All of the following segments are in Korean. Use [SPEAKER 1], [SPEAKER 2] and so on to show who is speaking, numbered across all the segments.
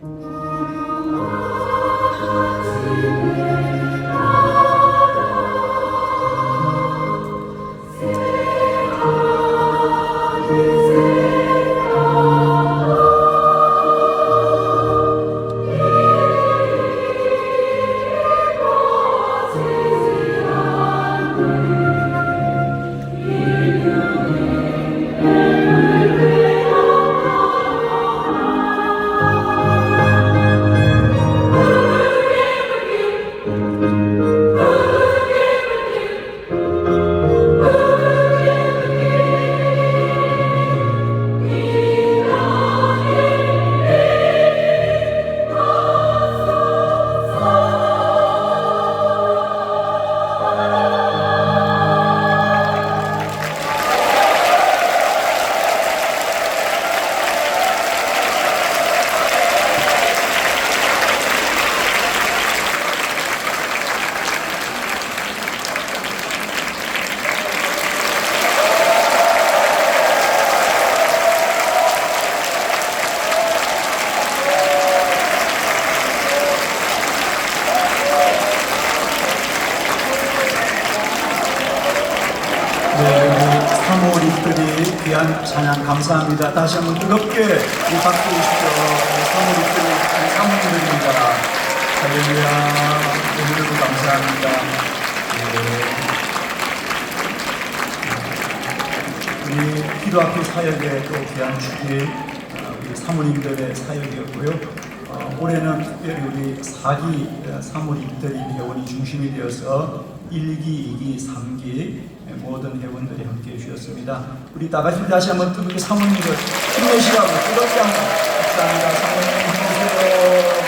[SPEAKER 1] thank you 네, 우리 사모님들이 귀한 찬양 감사합니다. 다시 한번 뜨겁게 이 박수 주시죠. 네, 사모님들이 우리 사모님들입니다. 할렐루야. 오늘도 감사합니다. 네. 우리 기도학교 사역의 또 귀한 주기 아, 우리 사모님들의 사역이었고요. 어, 올해는 특별히 우리 사기 어, 사모님들이 회원이 중심이 되어서 1기, 2기, 3기 모든 회원들이 함께 해주셨습니다. 우리 다 같이 다시 한번 뜨겁게 사모님을 힘내시라고 뜨겁게 한번 감사합니다. 사모님 힘내세요.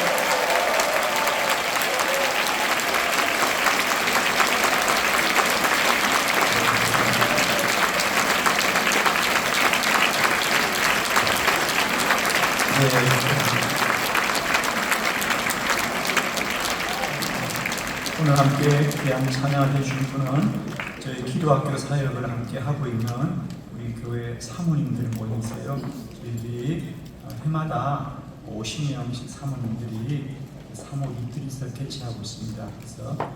[SPEAKER 1] 네. 오늘 함께 귀한 찬양을 해주신 분은 저희 기도학교 사역을 함께 하고 있는 우리 교회 사모님들 있어요. 저희들이 어, 해마다 50명씩 사모님들이 사모 이틀에서 개최하고 있습니다. 그래서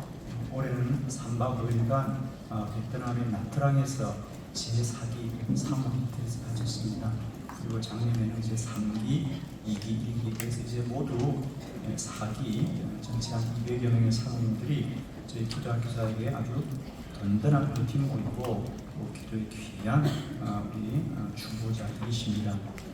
[SPEAKER 1] 올해는 3박 5일간 어, 베트남의 나트랑에서 제4기 사모 이틀에서 가졌습니다. 그리고 작년에는 이제 3기, 2기, 1기 그래서 이제 모두 4기 전체 한 200여 명의 사모님들이 저희 사역에 아주 든든한 버팀목이고 또 기도의 귀한 어, 우리 어, 중보자이십니다.